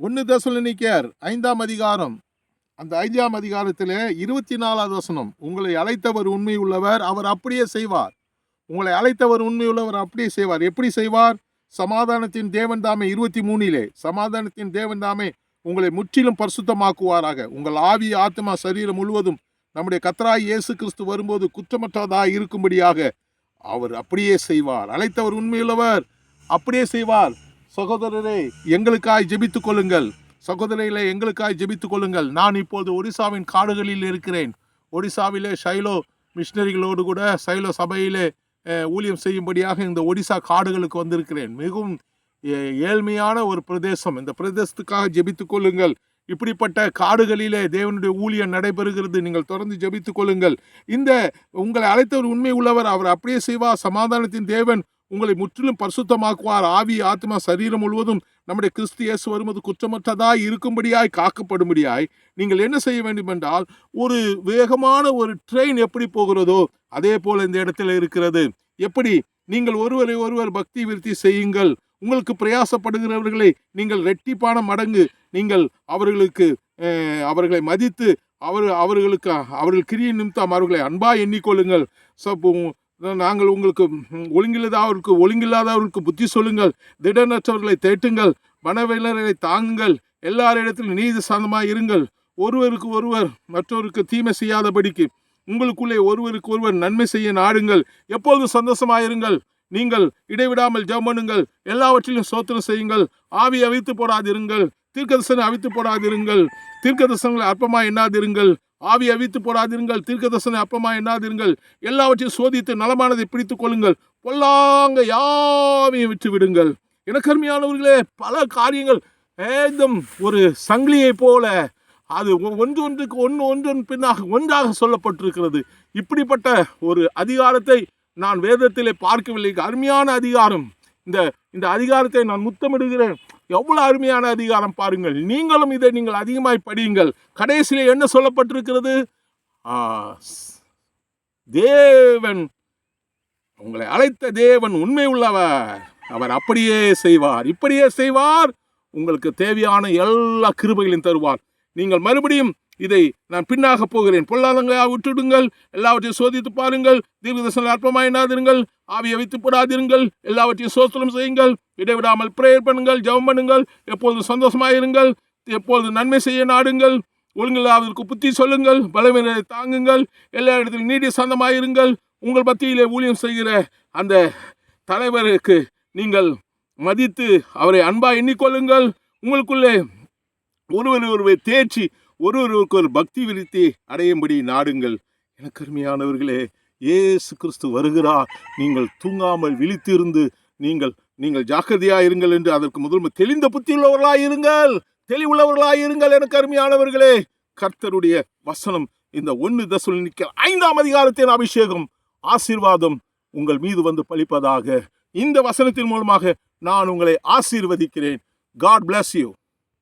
ஒன்று தசுலனிக்கேர் ஐந்தாம் அதிகாரம். அந்த ஐந்தாம் அதிகாரத்தில் இருபத்தி நாலாவது வசனம் உங்களை அழைத்தவர் உண்மை உள்ளவர் அவர் அப்படியே செய்வார். உங்களை அழைத்தவர் உண்மை உள்ளவர் அப்படியே செய்வார். எப்படி செய்வார்? சமாதானத்தின் தேவன் தாமே இருபத்தி மூணிலே சமாதானத்தின் தேவன் தாமே உங்களை முற்றிலும் பரிசுத்தமாக்குவாராக. உங்கள் ஆவி ஆத்மா சரீரம் முழுவதும் நம்முடைய கத்தராய் இயேசு கிறிஸ்து வரும்போது குற்றமற்றதாக இருக்கும்படியாக அவர் அப்படியே செய்வார். அழைத்தவர் உண்மையுள்ளவர் அப்படியே செய்வார். சகோதரரே எங்களுக்காய் ஜெபித்துக் கொள்ளுங்கள். சகோதரிகளை எங்களுக்காய் ஜெபித்துக் கொள்ளுங்கள். நான் இப்போது ஒடிசாவின் காடுகளில் இருக்கிறேன். ஒடிசாவிலே ஷைலோ மிஷினரிகளோடு கூட சைலோ சபையிலே ஊழியம் செய்யும்படியாக இந்த ஒடிசா காடுகளுக்கு வந்திருக்கிறேன். மிகவும் ஏழ்மையான ஒரு பிரதேசம். இந்த பிரதேசத்துக்காக ஜெபித்துக் கொள்ளுங்கள். இப்படிப்பட்ட காடுகளிலே தேவனுடைய ஊழியம் நடைபெறுகிறது. நீங்கள் தொடர்ந்து ஜெபித்துக் கொள்ளுங்கள். இந்த உங்களை அழைத்தவர் உண்மை உள்ளவர். அவர் அப்படியே செய்வார். சமாதானத்தின் தேவன் உங்களை முற்றிலும் பரிசுத்தமாக்குவார். ஆவி ஆத்மா சரீரம் முழுவதும் நம்முடைய கிறிஸ்து இயேசு வருவது குற்றமற்றதாய் இருக்கும்படியாய் காக்கப்படும்படியாய் நீங்கள் என்ன செய்ய வேண்டும் என்றால் ஒரு வேகமான ஒரு ட்ரெயின் எப்படி போகிறதோ அதே போல இந்த இடத்துல இருக்கிறது. எப்படி? நீங்கள் ஒருவரை ஒருவர் பக்தி விருத்தி செய்யுங்கள். உங்களுக்கு பிரயாசப்படுகிறவர்களை நீங்கள் ரெட்டிப்பான மடங்கு நீங்கள் அவர்களுக்கு அவர்களை மதித்து அவர் அவர்களுக்கு அவர்கள் கிரிய நிமித்தம் அவர்களை அன்பா எண்ணிக்கொள்ளுங்கள். So, நாங்கள் உங்களுக்கு ஒழுங்கில்லாதவர்களுக்கு ஒழுங்கில்லாதவர்களுக்கு புத்தி சொல்லுங்கள் திடனற்றவர்களை தேட்டுங்கள் மனவேலரை தாங்குங்கள் எல்லாரிடத்திலும் நீதி சாந்தமாக இருங்கள். ஒருவருக்கு ஒருவர் மற்றவருக்கு தீமை செய்யாதபடிக்கு உங்களுக்குள்ளே ஒருவருக்கு ஒருவர் நன்மை செய்ய நாடுங்கள். எப்பொழுதும் சந்தோஷமாயிருங்கள் நீங்கள் இடைவிடாமல் ஜெபம் பண்ணுங்கள். எல்லாவற்றிலும் சோத்திரம் செய்யுங்கள். ஆவி அவித்து போடாதிருங்கள். தீர்க்கதர்சனை அவித்து போடாதிருங்கள். தீர்க்கதர்சனங்களை அற்பமாய் எண்ணாதிருங்கள். ஆவி அவித்து போடாதிருங்கள். தீர்க்கதர்சனை அற்பமாய் எண்ணாதிருங்கள். எல்லாவற்றையும் சோதித்து நலமானதை பிடித்துக் கொள்ளுங்கள். பொல்லாங்க யாவையும் விட்டு விடுங்கள். எனக்கருமையானவர்களே பல காரியங்கள் ஏதம் ஒரு சங்கிலியை போல அது ஒன்று ஒன்றுக்கு ஒன்று ஒன்றன் பின்னாக ஒன்றாக சொல்லப்பட்டிருக்கிறது. இப்படிப்பட்ட ஒரு அதிகாரத்தை நான் வேதத்திலே பார்க்கவில்லை. அருமையான அதிகாரம். இந்த இந்த அதிகாரத்தை நான் முத்தமிடுகிறேன். எவ்வளோ அருமையான அதிகாரம் பாருங்கள். நீங்களும் இதை நீங்கள் அதிகமாய் படியுங்கள். கடைசியில் என்ன சொல்லப்பட்டிருக்கிறது? ஆ, தேவன் உங்களை அழைத்த தேவன் உண்மை உள்ளவர். அவர் அப்படியே செய்வார். இப்படியே செய்வார். உங்களுக்கு தேவையான எல்லா கிருபைகளையும் தருவார். நீங்கள் மறுபடியும் இதை நான் பின்னாக போகிறேன். பொல்லாதங்களை விட்டுடுங்கள் எல்லாவற்றையும் சோதித்து பாருங்கள். தீர்க்கதர்சன அற்பமாயினாதிருங்கள் ஆவியை வைத்து போடாதிருங்கள். எல்லாவற்றையும் சோஸ்திரம் செய்யுங்கள். இடைவிடாமல் பிரேயர் பண்ணுங்கள். ஜெபம் பண்ணுங்கள். எப்பொழுதும் சந்தோஷமாயிருங்கள். எப்பொழுது நன்மை செய்ய நாடுங்கள். ஒழுங்கில்லாததற்கு புத்தி சொல்லுங்கள். பலவீனரை தாங்குங்கள். எல்லா இடத்திலும் நீடிய சந்தமாயிருங்கள் உங்கள் மத்தியிலே ஊழியம் செய்கிற அந்த தலைவருக்கு நீங்கள் மதித்து அவரை அன்பாக எண்ணிக்கொள்ளுங்கள். உங்களுக்குள்ளே ஒருவர் ஒருவர் தேர்ச்சி ஒருவருக்கு ஒரு பக்தி விருத்தி அடையும்படி நாடுங்கள். எனக்கு அருமையானவர்களே ஏசு கிறிஸ்து வருகிறார். நீங்கள் தூங்காமல் விழித்திருந்து நீங்கள் நீங்கள் ஜாக்கிரதையாக இருங்கள் என்று அதற்கு முதல் தெளிந்த புத்தியுள்ளவர்களாய் இருங்கள். தெளிவுள்ளவர்களாய் இருங்கள் எனக்கு அருமையானவர்களே கர்த்தருடைய வசனம் இந்த ஒன்று தசுல் நிற்க ஐந்தாம் அதிகாரத்தின் அபிஷேகம் ஆசீர்வாதம் உங்கள் மீது வந்து பழிப்பதாக. இந்த வசனத்தின் மூலமாக நான் உங்களை ஆசீர்வதிக்கிறேன். God bless you